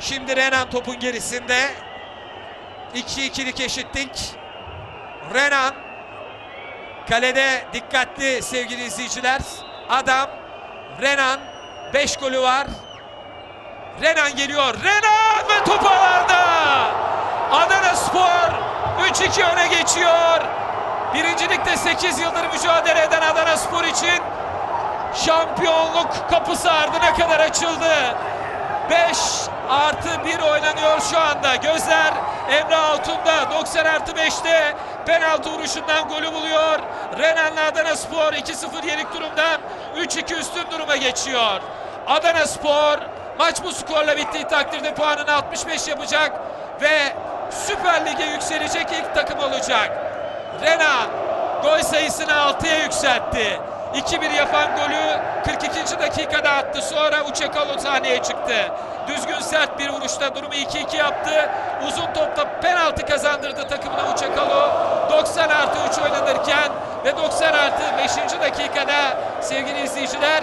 Şimdi Renan topun gerisinde. 2-2'lik eşitlik. Renan kalede dikkatli sevgili izleyiciler. Adam Renan 5 golü var. Renan geliyor. Renan ve top ağlarda. Adana Spor 3-2 öne geçiyor. Birincilikte 8 yıldır mücadele eden Adana Spor için şampiyonluk kapısı ardına kadar açıldı. 5 artı 1 oynanıyor şu anda. Gözler Emre Altun'da 90 artı 5'te penaltı vuruşundan golü buluyor. Renan'la Adana Spor 2-0 yenik durumdan 3-2 üstün duruma geçiyor. Adana Spor maç bu skorla bittiği takdirde puanını 65 yapacak ve Süper Lig'e yükselecek ilk takım olacak. Renan gol sayısını 6'ya yükseltti. 2-1 yapan golü 42. dakikada attı. Sonra Uçekalo sahneye çıktı. Düzgün sert bir vuruşta durumu 2-2 yaptı. Uzun topta penaltı kazandırdı takımına Uçekalo. 90 artı 3 oynanırken ve 90 artı 5. dakikada sevgili izleyiciler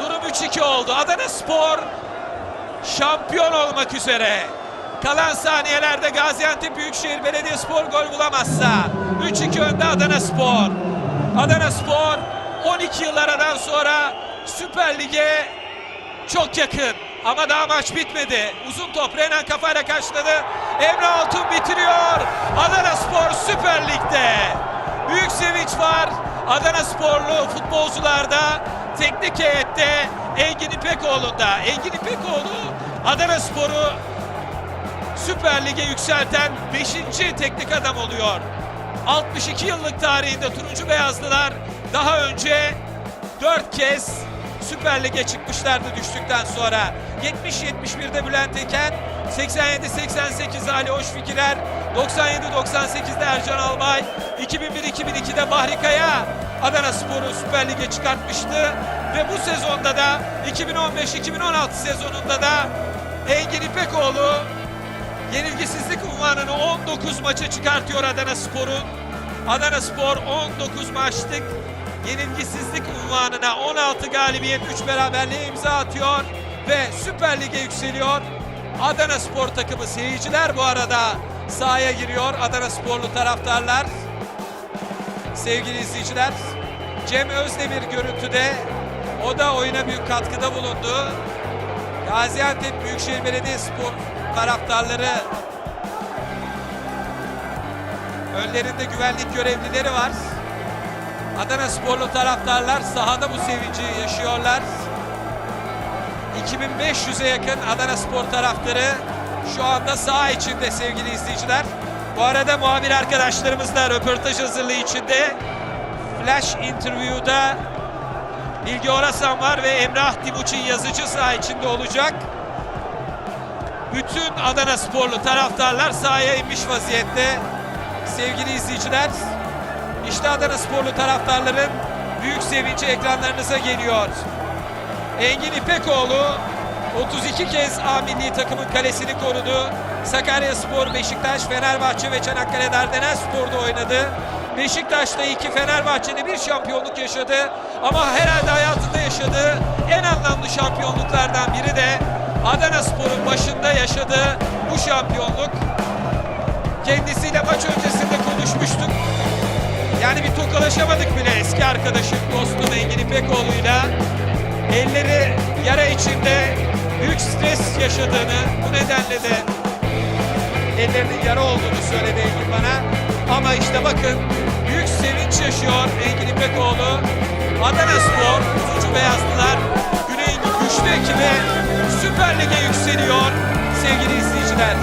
durum 3-2 oldu. Adana Spor şampiyon olmak üzere. Kalan saniyelerde Gaziantep Büyükşehir Belediyespor gol bulamazsa 3-2 önde Adana Spor. Adana Spor 12 yıl aradan sonra Süper Lig'e çok yakın. Ama daha maç bitmedi. Uzun top Renan kafayla karşıladı. Emre Altun bitiriyor. Adana Spor Süper Lig'de. Büyük sevinç var. Adana Sporlu futbolcularda, teknik heyette Engin İpekoğlu'nda. Engin İpekoğlu Adana Spor'u Süper Lig'e yükselten 5. teknik adam oluyor. 62 yıllık tarihinde Turuncu Beyazlılar daha önce 4 kez Süper Lig'e çıkmışlardı düştükten sonra. 70-71'de Bülent Eken, 87-88'de Ali Hoşfikirer, 97-98'de Ercan Albay, 2001-2002'de Bahri Kaya Adana Spor'u Süper Lig'e çıkartmıştı. Ve bu sezonda da 2015-2016 sezonunda da Engin İpekoğlu yenilgisizlik unvanını 19 maça çıkartıyor Adana Spor'un. Adana Spor 19 maçlık yenilgisizlik unvanına 16 galibiyet 3 beraberliğe imza atıyor ve Süper Lig'e yükseliyor. Adana Spor takımı seyirciler bu arada sahaya giriyor. Adana Sporlu taraftarlar. Sevgili izleyiciler, Cem Özdemir görüntüde o da oyuna büyük katkıda bulundu. Gaziantep Büyükşehir Belediyespor taraftarları önlerinde güvenlik görevlileri var. Adana Sporlu taraftarlar sahada bu sevinci yaşıyorlar. 2500'e yakın Adana Spor taraftarı şu anda saha içinde sevgili izleyiciler. Bu arada muhabir arkadaşlarımız da röportaj hazırlığı içinde. Flash Interview'da Bilgi Orasan var ve Emrah Timuçin yazıcı saha içinde olacak. Bütün Adana sporlu taraftarlar sahaya inmiş vaziyette. Sevgili izleyiciler, işte Adana sporlu taraftarların büyük sevinci ekranlarınıza geliyor. Engin İpekoğlu 32 kez A milli takımın kalesini korudu. Sakaryaspor, Beşiktaş, Fenerbahçe ve Çanakkale Dardanelspor'da oynadı. Beşiktaş'ta iki Fenerbahçe'de bir şampiyonluk yaşadı. Ama herhalde hayatında yaşadığı en anlamlı şampiyonluklardan biri de Adana Spor'un başında yaşadığı bu şampiyonluk. Kendisiyle maç öncesinde konuşmuştuk. Yani bir tokalaşamadık bile eski arkadaşım, dostum Engin İpekoğlu'yla. Elleri yara içinde büyük stres yaşadığını, bu nedenle de ellerinin yara olduğunu söyledi Engin bana. Ama işte bakın büyük sevinç yaşıyor Engin İpekoğlu. Adana Spor, Turuncu Beyazlılar, Güney'in güçlü ekibi Süper Lig'e yükseliyor sevgili izleyiciler.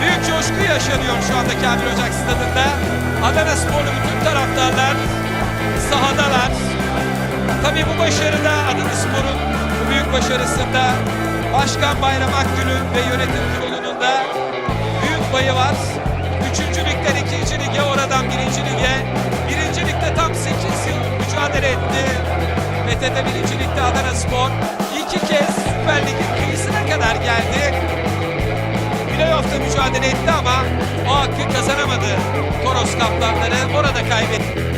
Büyük coşku yaşanıyor şu anda Kamil Ocak stadında. Adana Sporlu bütün taraftarlar sahadalar. Tabii bu başarıda Adana Spor'un bu büyük başarısında Başkan Bayram Akgül'ün ve yönetim kurulunun da büyük payı var. Üçüncü ligden ikinci lige, oradan birinci lige. Birinci ligde tam 8 yıl mücadele etti. PTT birinci ligde Adana Spor iki kez Süper Lig'in kıyısına kadar geldi. Playoff'ta mücadele etti ama o hakkı kazanamadı. Toros kaplanları orada kaybetti.